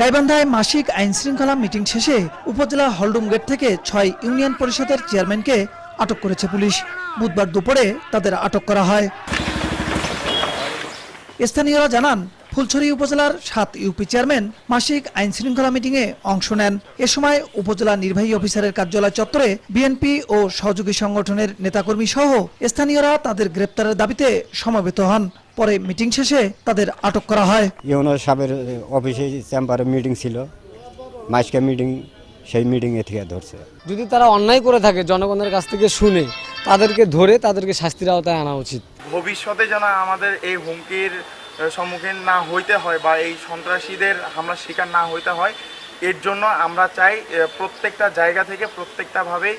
গাইবান্ধায় মাসিক আইন শৃঙ্খলা মিটিং শেষে উপজেলা হলডুম গেট থেকে ছয় ইউনিয়ন পরিষদের চেয়ারম্যানকে আটক করেছে পুলিশ। বুধবার দুপুরে তাদের আটক করা হয়। স্থানীয়রা জানান ফুলছড়ি উপজেলার সাত ইউপি চেয়ারম্যান মাসিক আইন শৃঙ্খলা মিটিংয়ে অংশ নেন। এ সময় উপজেলা নির্বাহী অফিসারের কার্যালয় চত্বরে বিএনপি ও সহযোগী সংগঠনের নেতাকর্মী সহ স্থানীয়রা তাদের গ্রেপ্তারের দাবিতে সমবেত হন। পরে মিটিং শেষে তাদের আটক করা হয়। ইউনো সাহেবের অফিসে চেম্বারে মিটিং ছিল। মাসকে মিটিং সেই মিটিংয়ে থেকে ধরছে। যদি তারা অন্যায় করে থাকে জনগণের কাছ থেকে শুনে তাদেরকে ধরে তাদেরকে শাস্তির আওতায় আনা উচিত। ভবিষ্যতে যেন আমাদের এই হুমকির সম্মুখীন না হইতে হয় বা এই সন্ত্রাসীদের হামলার শিকার না হইতে হয়। এর জন্য আমরা চাই প্রত্যেকটা জায়গা থেকে প্রত্যেকটা ভাবেই